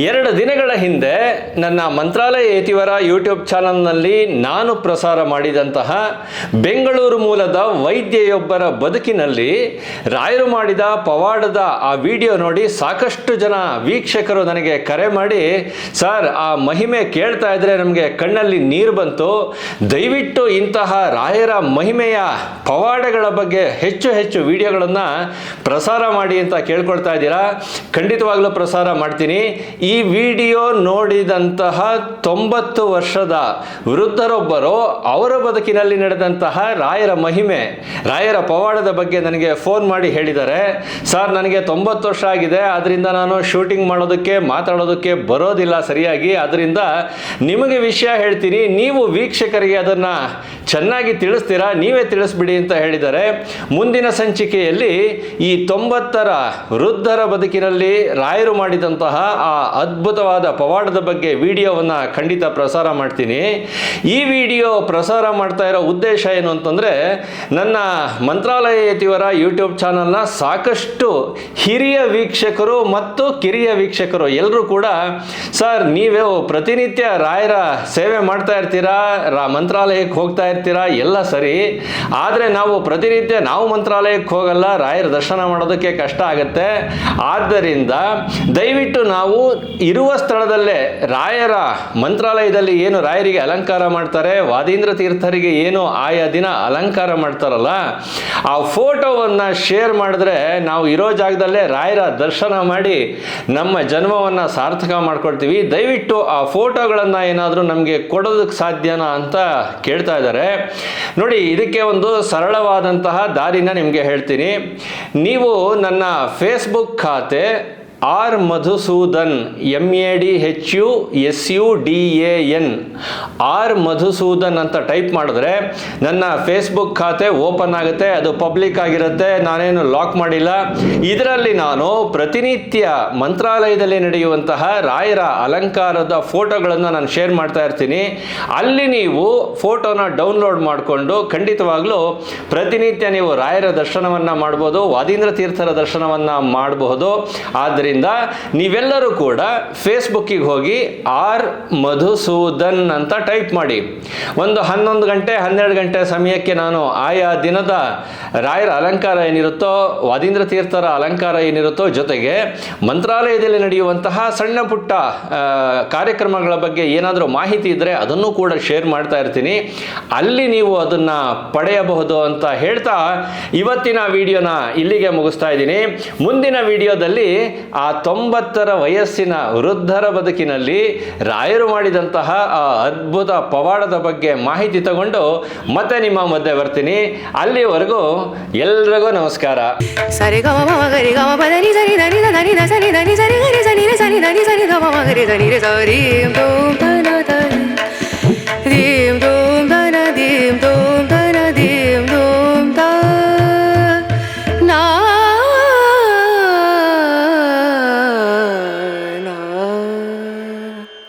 ಎರಡು ದಿನಗಳ ಹಿಂದೆ ನನ್ನ ಮಂತ್ರಾಲಯ ಯತಿವರ ಯೂಟ್ಯೂಬ್ ಚಾನಲ್ನಲ್ಲಿ ನಾನು ಪ್ರಸಾರ ಮಾಡಿದಂತಹ ಬೆಂಗಳೂರು ಮೂಲದ ವೈದ್ಯೆಯೊಬ್ಬರ ಬದುಕಿನಲ್ಲಿ ರಾಯರು ಮಾಡಿದ ಪವಾಡದ ಆ ವಿಡಿಯೋ ನೋಡಿ ಸಾಕಷ್ಟು ಜನ ವೀಕ್ಷಕರು ನನಗೆ ಕರೆ ಮಾಡಿ, ಸರ್, ಆ ಮಹಿಮೆ ಕೇಳ್ತಾ ಇದ್ರೆ ನಮಗೆ ಕಣ್ಣಲ್ಲಿ ನೀರು ಬಂತು. ದಯವಿಟ್ಟು ಇಂತಹ ರಾಯರ ಮಹಿಮೆಯ ಪವಾಡಗಳ ಬಗ್ಗೆ ಹೆಚ್ಚು ಹೆಚ್ಚು ವಿಡಿಯೋಗಳನ್ನು ಪ್ರಸಾರ ಮಾಡಿ ಅಂತ ಕೇಳ್ಕೊಳ್ತಾ ಇದ್ದೀರಾ? ಖಂಡಿತವಾಗ್ಲೂ ಪ್ರಸಾರ ಮಾಡ್ತೀನಿ. ಈ ವಿಡಿಯೋ ನೋಡಿದಂತಹ ತೊಂಬತ್ತು ವರ್ಷದ ವೃದ್ಧರೊಬ್ಬರು ಅವರ ಬದುಕಿನಲ್ಲಿ ನಡೆದಂತಹ ರಾಯರ ಮಹಿಮೆ, ರಾಯರ ಪವಾಡದ ಬಗ್ಗೆ ನನಗೆ ಫೋನ್ ಮಾಡಿ ಹೇಳಿದ್ದಾರೆ. ಸರ್, ನನಗೆ ತೊಂಬತ್ತು ವರ್ಷ ಆಗಿದೆ. ಅದರಿಂದ ನಾನು ಶೂಟಿಂಗ್ ಮಾಡೋದಕ್ಕೆ, ಮಾತಾಡೋದಕ್ಕೆ ಬರೋದಿಲ್ಲ ಸರಿಯಾಗಿ. ಅದರಿಂದ ನಿಮಗೆ ವಿಷಯ ಹೇಳ್ತೀನಿ. ನೀವು ವೀಕ್ಷಕರಿಗೆ ಅದನ್ನು ಚೆನ್ನಾಗಿ ತಿಳಿಸ್ತೀರಾ? ನೀವೇ ತಿಳಿಸ್ಬಿಡಿ ಅಂತ ಹೇಳಿದ್ದಾರೆ. ಮುಂದಿನ ಸಂಚಿಕೆಯಲ್ಲಿ ಈ ತೊಂಬತ್ತರ ವೃದ್ಧರ ಬದುಕಿನಲ್ಲಿ ರಾಯರು ಮಾಡಿದಂತಹ ಆ ಅದ್ಭುತವಾದ ಪವಾಡದ ಬಗ್ಗೆ ವಿಡಿಯೋವನ್ನು ಖಂಡಿತ ಪ್ರಸಾರ ಮಾಡ್ತೀನಿ. ಈ ವಿಡಿಯೋ ಪ್ರಸಾರ ಮಾಡ್ತಾ ಇರೋ ಉದ್ದೇಶ ಏನು ಅಂತಂದರೆ, ನನ್ನ ಮಂತ್ರಾಲಯ ಯತಿಯವರ ಯೂಟ್ಯೂಬ್ ಚಾನಲ್ನ ಸಾಕಷ್ಟು ಹಿರಿಯ ವೀಕ್ಷಕರು ಮತ್ತು ಕಿರಿಯ ವೀಕ್ಷಕರು ಎಲ್ಲರೂ ಕೂಡ, ಸರ್, ನೀವೇ ಪ್ರತಿನಿತ್ಯ ರಾಯರ ಸೇವೆ ಮಾಡ್ತಾ ಇರ್ತೀರಾ? ರಾ ಮಂತ್ರಾಲಯಕ್ಕೆ ಹೋಗ್ತಾ ಇರ್ತೀರಾ? ಎಲ್ಲ ಸರಿ. ಆದರೆ ನಾವು ಪ್ರತಿನಿತ್ಯ ನಾವು ಮಂತ್ರಾಲಯಕ್ಕೆ ಹೋಗಲ್ಲ, ರಾಯರ ದರ್ಶನ ಮಾಡೋದಕ್ಕೆ ಕಷ್ಟ ಆಗುತ್ತೆ. ಆದ್ದರಿಂದ ದಯವಿಟ್ಟು ನಾವು ಇರುವ ಸ್ಥಳದಲ್ಲೇ ರಾಯರ ಮಂತ್ರಾಲಯದಲ್ಲಿ ಏನು ರಾಯರಿಗೆ ಅಲಂಕಾರ ಮಾಡ್ತಾರೆ, ವಾದೀಂದ್ರ ತೀರ್ಥರಿಗೆ ಏನು ಆಯಾ ದಿನ ಅಲಂಕಾರ ಮಾಡ್ತಾರಲ್ಲ, ಆ ಫೋಟೋವನ್ನು ಶೇರ್ ಮಾಡಿದ್ರೆ ನಾವು ಇರೋ ಜಾಗದಲ್ಲೇ ರಾಯರ ದರ್ಶನ ಮಾಡಿ ನಮ್ಮ ಜನ್ಮವನ್ನು ಸಾರ್ಥಕ ಮಾಡ್ಕೊಳ್ತೀವಿ. ದಯವಿಟ್ಟು ಆ ಫೋಟೋಗಳನ್ನು ಏನಾದರೂ ನಮಗೆ ಕೊಡೋದಕ್ಕೆ ಸಾಧ್ಯನಾ ಅಂತ ಕೇಳ್ತಾ ಇದ್ದಾರೆ. ನೋಡಿ, ಇದಕ್ಕೆ ಒಂದು ಸರಳವಾದಂತಹ ದಾರಿನ ನಿಮಗೆ ಹೇಳ್ತೀನಿ. ನೀವು ನನ್ನ ಫೇಸ್ಬುಕ್ ಖಾತೆ R Madhusudan M A D H U S U D A N R Madhusudan ಅಂತ ಟೈಪ್ ಮಾಡಿದ್ರೆ ನನ್ನ ಫೇಸ್ಬುಕ್ ಖಾತೆ ಓಪನ್ ಆಗುತ್ತೆ, ಅದು ಪಬ್ಲಿಕ್ ಆಗಿರುತ್ತೆ, ನಾನೇನು ಲಾಕ್ ಮಾಡಿಲ್ಲ. ಇದರಲ್ಲಿ ನಾನು ಪ್ರತಿನಿತ್ಯ ಮಂತ್ರಾಲಯದಲ್ಲಿ ನಡೆಯುವಂತಹ ರಾಯರ ಅಲಂಕಾರದ ಫೋಟೋಗಳನ್ನು ನಾನು ಶೇರ್ ಮಾಡ್ತಾ ಇರ್ತೀನಿ. ಅಲ್ಲಿ ನೀವು ಫೋಟೋನ ಡೌನ್ಲೋಡ್ ಮಾಡಿಕೊಂಡು ಖಂಡಿತವಾಗ್ಲೂ ಪ್ರತಿನಿತ್ಯ ನೀವು ರಾಯರ ದರ್ಶನವನ್ನು ಮಾಡ್ಬೋದು, ವಾದೀಂದ್ರ ತೀರ್ಥರ ದರ್ಶನವನ್ನು ಮಾಡಬಹುದು ಆದ್ದರಿಂದ ಆದ್ದರಿಂದ ನೀವೆಲ್ಲರೂ ಕೂಡ ಫೇಸ್ಬುಕ್ಕಿಗೆ ಹೋಗಿ ಆರ್ ಮಧುಸೂದನ್ ಅಂತ ಟೈಪ್ ಮಾಡಿ. ಒಂದು ಹನ್ನೊಂದು ಗಂಟೆ, ಹನ್ನೆರಡು ಗಂಟೆ ಸಮಯಕ್ಕೆ ನಾನು ಆಯಾ ದಿನದ ರಾಯರ ಅಲಂಕಾರ ಏನಿರುತ್ತೋ, ವಾದೀಂದ್ರ ತೀರ್ಥರ ಅಲಂಕಾರ ಏನಿರುತ್ತೋ ಜೊತೆಗೆ ಮಂತ್ರಾಲಯದಲ್ಲಿ ನಡೆಯುವಂತಹ ಸಣ್ಣ ಪುಟ್ಟ ಕಾರ್ಯಕ್ರಮಗಳ ಬಗ್ಗೆ ಏನಾದರೂ ಮಾಹಿತಿ ಇದ್ದರೆ ಅದನ್ನು ಕೂಡ ಶೇರ್ ಮಾಡ್ತಾ ಇರ್ತೀನಿ. ಅಲ್ಲಿ ನೀವು ಅದನ್ನು ಪಡೆಯಬಹುದು ಅಂತ ಹೇಳ್ತಾ ಇವತ್ತಿನ ವಿಡಿಯೋನ ಇಲ್ಲಿಗೆ ಮುಗಿಸ್ತಾ ಇದ್ದೀನಿ. ಮುಂದಿನ ವಿಡಿಯೋದಲ್ಲಿ ತೊಂಬತ್ತರ ವಯಸ್ಸಿನ ವೃದ್ಧರ ಬದುಕಿನಲ್ಲಿ ರಾಯರು ಮಾಡಿದಂತಹ ಆ ಅದ್ಭುತ ಪವಾಡದ ಬಗ್ಗೆ ಮಾಹಿತಿ ತಗೊಂಡು ಮತ್ತೆ ನಿಮ್ಮ ಮಧ್ಯೆ ಬರ್ತೀನಿ. ಅಲ್ಲಿವರೆಗೂ ಎಲ್ರಿಗೂ ನಮಸ್ಕಾರ. ಸರಿ ಸರಿ ಸರಿ